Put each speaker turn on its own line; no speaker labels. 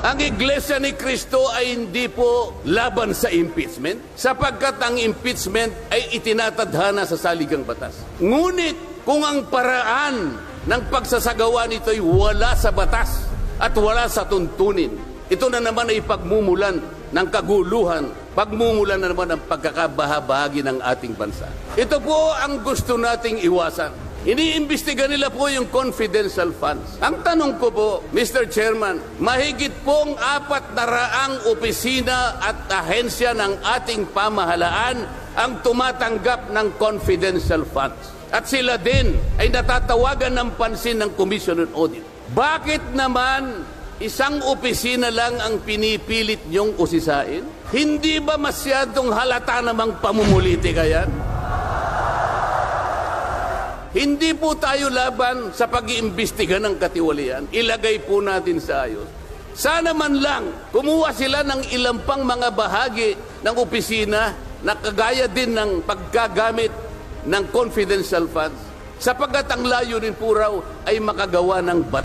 Ang Iglesia ni Kristo ay hindi po laban sa impeachment sapagkat ang impeachment ay itinatadhana sa saligang batas. Ngunit kung ang paraan ng pagsasagawa nito ay wala sa batas at wala sa tuntunin, ito na naman ay pagmumulan ng kaguluhan, pagmumulan na naman ng pagkakabahabahagi ng ating bansa. Ito po ang gusto nating iwasan. Iniimbestiga nila po yung confidential funds. Ang tanong ko po, Mr. Chairman, mahigit pong apat na raang opisina at ahensya ng ating pamahalaan ang tumatanggap ng confidential funds. At sila din ay natatawagan ng pansin ng Commission on Audit. Bakit naman isang opisina lang ang pinipilit niyong usisain? Hindi ba masyadong halata namang pamumuliti kayan? Hindi po tayo laban sa pag-iimbestiga ng katiwalian. Ilagay po natin sa ayos. Sana man lang, kumuha sila ng ilang pang mga bahagi ng opisina na kagaya din ng paggagamit ng confidential funds sapagkat ang layunin po raw ay makagawa ng bat